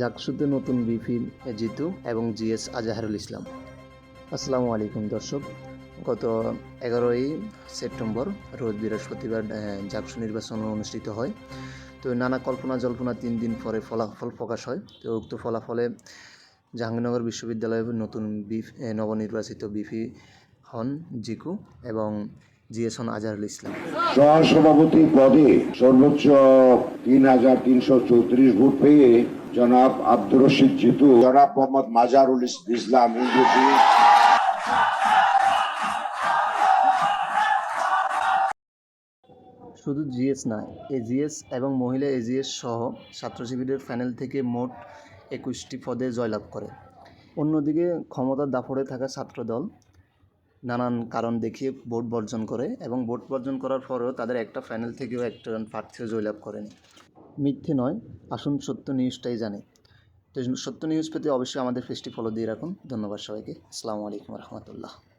জাকসুতে নতুন বিপিন জিতু এবং জিএস আজাহারুল ইসলাম। আসসালামু আলাইকুম দর্শক। গত এগারোই সেপ্টেম্বর, রোজ বৃহস্পতিবার জাকসু নির্বাচন অনুষ্ঠিত হয়। তো নানা কল্পনা জল্পনা তিন দিন পরে ফলাফল প্রকাশ হয়। তো উক্ত ফলাফলে জাহাঙ্গীরনগর বিশ্ববিদ্যালয়ের নতুন বিফ নবনির্বাচিত বিফি হন জিকু এবং জিএস হন আজহারুল ইসলাম। সহসভাপতি পদে সর্বোচ্চ তিন হাজার তিনশো চৌত্রিশ ভোট পেয়ে জনাব আব্দুর রশিদ জিতু, জনাব মোহাম্মদ মাজারুল ইস- ইসলাম শুধু জিএস নয়, এজিএস এবং মহিলা এজিএস সহ ছাত্র শিবিরের প্যানেল থেকে মোট একুশটি পদে জয়লাভ করে। অন্যদিকে ক্ষমতার দাপড়ে থাকা ছাত্রদল নানান কারণ দেখিয়ে ভোট বর্জন করে এবং ভোট বর্জন করার পরেও তাদের একটা প্যানেল থেকেও একটা প্রার্থীও জয়লাভ করেনি। মিথ্যে নয়, আসুন সত্য নিউজটাই জানে। তো সত্য নিউজ পেতে অবশ্যই আমাদের ফেসটি ফলো দিয়ে রাখুন। ধন্যবাদ সবাইকে। আসসালামু আলাইকুম রহমতুল্লাহ।